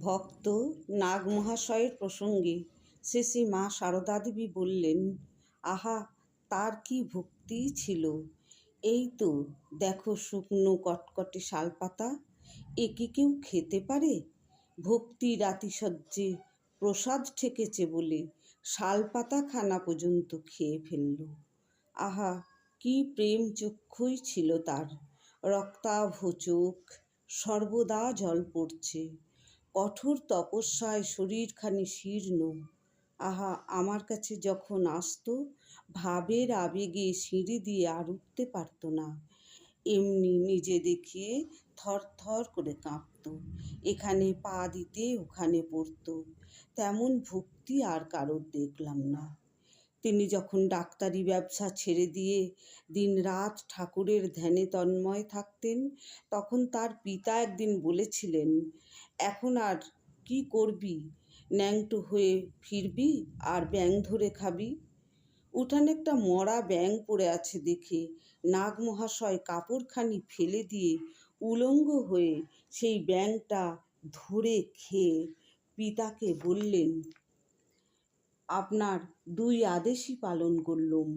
ভক্ত নাগমহাশয়ের প্রসঙ্গে শেষে মা সারদা দেবী বললেন, আহা, তার কি ভক্তি ছিল? এই তো, দেখো শুকনো কটকটে শালপাতা একে কেউ খেতে পারে? ভক্তি আতিশয্যে প্রসাদ ঠেকেছে বলে শালপাতা খানা পর্যন্ত খেয়ে ফেলল। আহা, কি প্রেম চক্ষুই ছিল তার। রক্তাভ চোখ সর্বদা জল পড়ছে। কঠোর তপস্যায় শরীরখানি শীর্ণ। আহা, আমার কাছে যখন আসতো, ভাবের আবেগে সিঁড়ি দিয়ে আর উঠতে পারত না। এমনি নিজে দেখিয়ে থর থর করে কাঁপত। এখানে পা দিতে, ওখানে পড়ত। তেমন ভক্তি আর কারোর দেখলাম না। তিনি যখন ডাক্তারি ব্যবসা ছেড়ে দিয়ে দিনরাত ঠাকুরের ধ্যানে তন্ময় থাকতেন, তখন তার পিতা একদিন বলেছিলেন, এখন আর কি করবি? ন্যাংটো হয়ে ফিরবি আর ব্যাং ধরে খাবি? উঠানে একটা মরা ব্যাং পড়ে আছে দেখে নাগমহাশয় কাপড়খানি ফেলে দিয়ে উলঙ্গ হয়ে সেই ব্যাংটা ধরে খেয়ে পিতাকে বললেন আপনার দুই আদেশই পালন করলুম।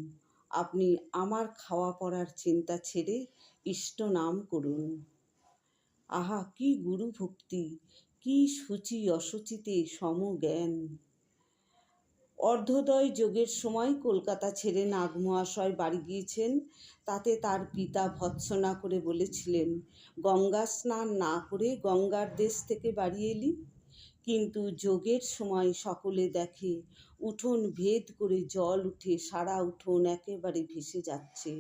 আপনি আমার খাওয়া পড়ার চিন্তা ছেড়ে ইষ্ট নাম করুন। আহা, কি গুরু ভক্তি, কি সূচি অসুচিতে সমজ্ঞান অর্ধোদয় যোগের সময় কলকাতা ছেড়ে নাগমহাশয় বাড়ি গিয়েছেন, তাতে তার পিতা ভৎসনা করে বলেছিলেন, গঙ্গা স্নান না করে গঙ্গার দেশ থেকে বাড়ি এলি? কিন্তু যোগের সময় সকলে দেখে, উঠোন ভেদ করে জল উঠে সারা উঠোন একেবারে ভেসে যাচ্ছে।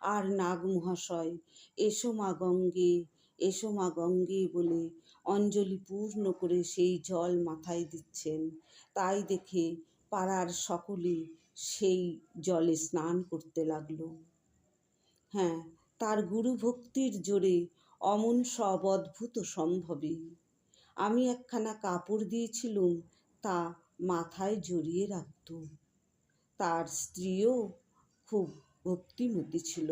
আর নাগমহাশয় এসো মা গঙ্গে, এসো মা গঙ্গে বলে অঞ্জলি পূর্ণ করে সেই জল মাথায় দিচ্ছেন। তাই দেখে পাড়ার সকলে সেই জলে স্নান করতে লাগল। হ্যাঁ তার গুরু ভক্তির জোরে অমন সব অদ্ভুত সম্ভবে। আমি একখানা কাপড় দিয়েছিলুম তা মাথায় জড়িয়ে রাখত তার স্ত্রীও খুব ভক্তিমতী ছিল।